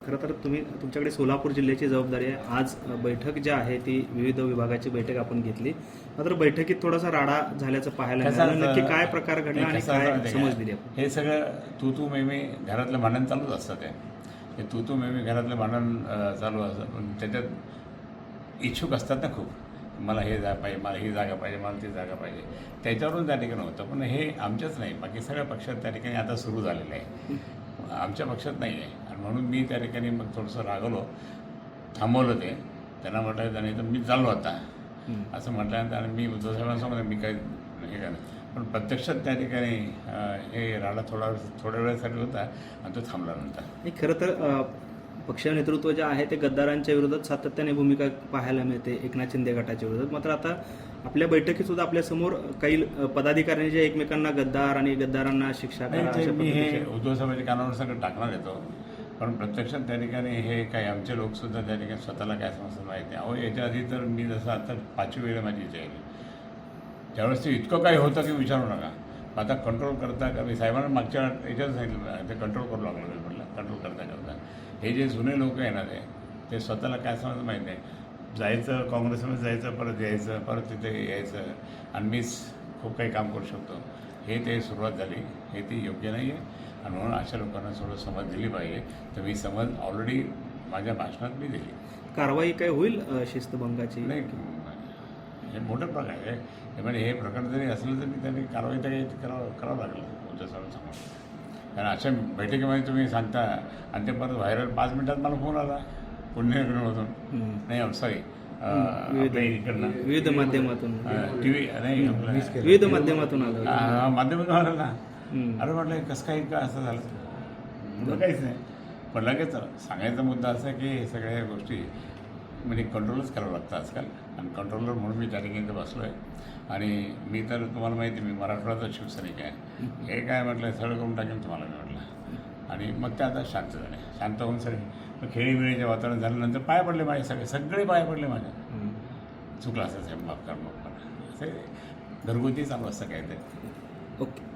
खरं तर तुम्ही तुमच्याकडे सोलापूर जिल्ह्याची जबाबदारी आहे. आज बैठक जी आहे ती विविध विभागाची बैठक आपण घेतली. मात्र बैठकीत थोडासा राडा झाल्याचं पाहायला मिळालं. नक्की काय प्रकार घडला आणि काय समज? दिली हे सगळं तू तू मे मे घरातलं भांडण चालूच असतं ते. हे तू तू मे मे घरातलं भांडण चालू असतं. पण त्याच्यात इच्छुक असतात ना खूप. मला हे जागा पाहिजे मला ही जागा पाहिजे मला ती जागा पाहिजे. त्याच्यावरून त्या ठिकाणी होतं. पण हे आमच्याच नाही. बाकी सगळ्या पक्षात त्या ठिकाणी आता सुरू झालेलं आहे. आमच्या पक्षात नाही आहे. म्हणून मी त्या ठिकाणी मग थोडंसं रागवलो थांबवलं ते. त्यांना म्हटलं त्याने तर मी चाललो आता. असं म्हटल्यानंतर आणि मी उद्धव साहेबांसमोर मी काही हे करणार पण प्रत्यक्षात त्या ठिकाणी हे राडा थोडा थोड्या वेळासाठी होता आणि तो थांबला आणि खरं तर पक्ष नेतृत्व जे आहे ते गद्दारांच्या विरोधात सातत्याने भूमिका पाहायला मिळते एकनाथ शिंदे गटाच्या विरोधात. मात्र आता आपल्या बैठकीत सुद्धा आपल्यासमोर काही पदाधिकाऱ्यांनी जे एकमेकांना गद्दार आणि गद्दारांना शिक्षा नाही उद्धव साहेबांच्या कानावर सगळं टाकणार येतो पण प्रत्यक्षात त्या ठिकाणी हे काही आमचे लोकसुद्धा त्या ठिकाणी स्वतःला काय समजत माहीत नाही अहो याच्या आधी तर मी जसं आता पाचवी वेळ माझी इथे आहे त्यावेळेस ते इतकं काही होतं की विचारू नका. मग आता कंट्रोल करता का? मी साहेबांना मागच्या याच्यात सांगितलं ते कंट्रोल करू लागलो. मी म्हटलं कंट्रोल करता करता. हे जे जुने लोक आहे ना ते ते स्वतःला काय समजत माहीत नाही जायचं काँग्रेसमध्ये जायचं परत यायचं परत तिथे यायचं. आणि मीच खूप काही काम करू शकतो. हे ते सुरुवात झाली. हे ती योग्य नाही आहे आणि म्हणून अशा लोकांना थोडं समज दिली पाहिजे. तर मी समज ऑलरेडी माझ्या भाषणात मी दिली. कारवाई काय होईल शिस्तभंगाची? नाही. हे मोठं प्रकार आहे. म्हणजे हे प्रकरण जरी असलं तरी त्यांनी कारवाई तर काही करावं करावं लागलं सगळं समोर. कारण अशा बैठकीमध्ये तुम्ही सांगता आणि ते परत व्हायरल पाच मिनिटात मला फोन आला. पुण्यनगरमधून. नाही सॉरी इकडनं विविध माध्यमातून टी व्ही नाही विविध माध्यमातून आलं माध्यमातून आलं ना. अरे म्हटलं कसं काही का असं झालं म्हटलं काहीच नाही पण लगेच सांगायचा मुद्दा असा की हे सगळ्या गोष्टी म्हणजे कंट्रोलच करावं लागतं आजकाल आणि कंट्रोलर म्हणून मी त्या ठिकाणी बसलो आहे आणि मी तर तुम्हाला माहिती आहे, मी मराठवाड्याचा शिवसैनिक आहे हे काय म्हटलं सगळं करून टाकेन तुम्हाला मी म्हटलं आणि मग ते आता शांत झाले. शांत होऊन सगळे. मग खेळीमेळीचे वातावरण झाल्यानंतर पाय पडले माझे सगळे. सगळे पाय पडले माझ्या. चुकलं असं साहेब माफ कर माफ करा असे घरगुती चालू असतं काय ते ओके.